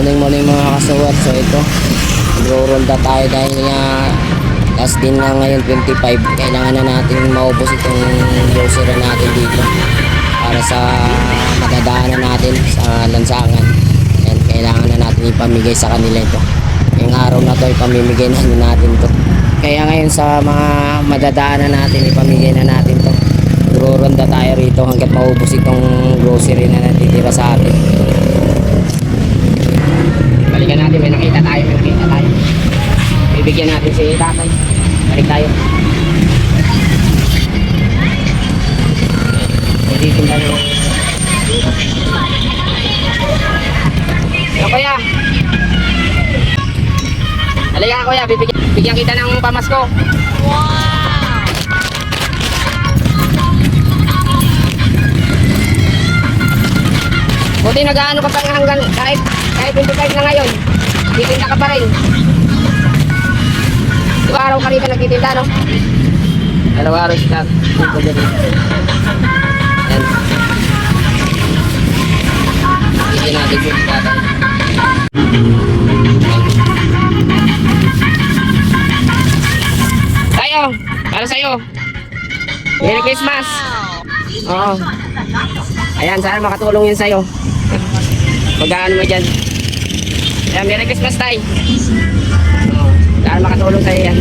Morning morning mga kasuwat. So ito, magro-ronda tayo dahil nga last din na ngayon 25. Kailangan na natin maubos itong grocery natin dito para sa madadaanan natin sa lansangan. And kailangan na natin ipamigay sa kanila ito. Yung araw na to ipamimigay na natin to. Kaya ngayon sa mga madadaanan natin ipamigay na natin to. Magro-ronda tayo rito hanggat maubos itong grocery na natitira sa atin. Balikan natin, may nakita tayo, may nakita tayo. Bibigyan natin si tatay. Balik tayo. Bibigyan tayo. Ano kuya? Halika kuya, bibigyan, bigyan kita ng pamasko. Buti nag-ano ka pa nga hanggang kahit, kahit 25 na ngayon. Titinda ka pa rin. Di ba araw ka rin ka nagtitinda, no? Araw-araw siya. Dito dito. Yan. Bigyan natin po tatay. Tayo! Para sa'yo! Merry Christmas! Oo. Ayan, sana makatulong yun sa'yo. Pag-ano mo dyan. Ayan, Merry Christmas, Tay. Oo, sana makatulong sa'yo yan.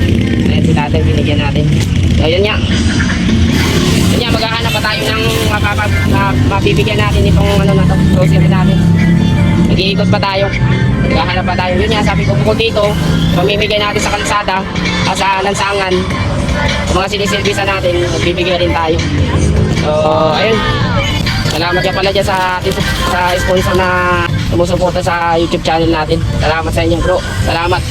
Ayan, si tatay binigyan natin. So, yun nga. Yun nga, maghahanap pa tayo ng mapapag, ma, mabibigyan natin itong ano na to, grocery natin. Nag-iikot pa tayo. Maghahanap pa tayo. Yun nga, sabi ko bukod dito, mamimigay natin sa kalsada, ah, sa lansangan, sa mga sinisilbisa natin, magbibigay rin tayo. So, ayun. Salamat ka pala dyan sa, sa sponsor na sumusuporta sa YouTube channel natin. Salamat sa inyo bro. Salamat.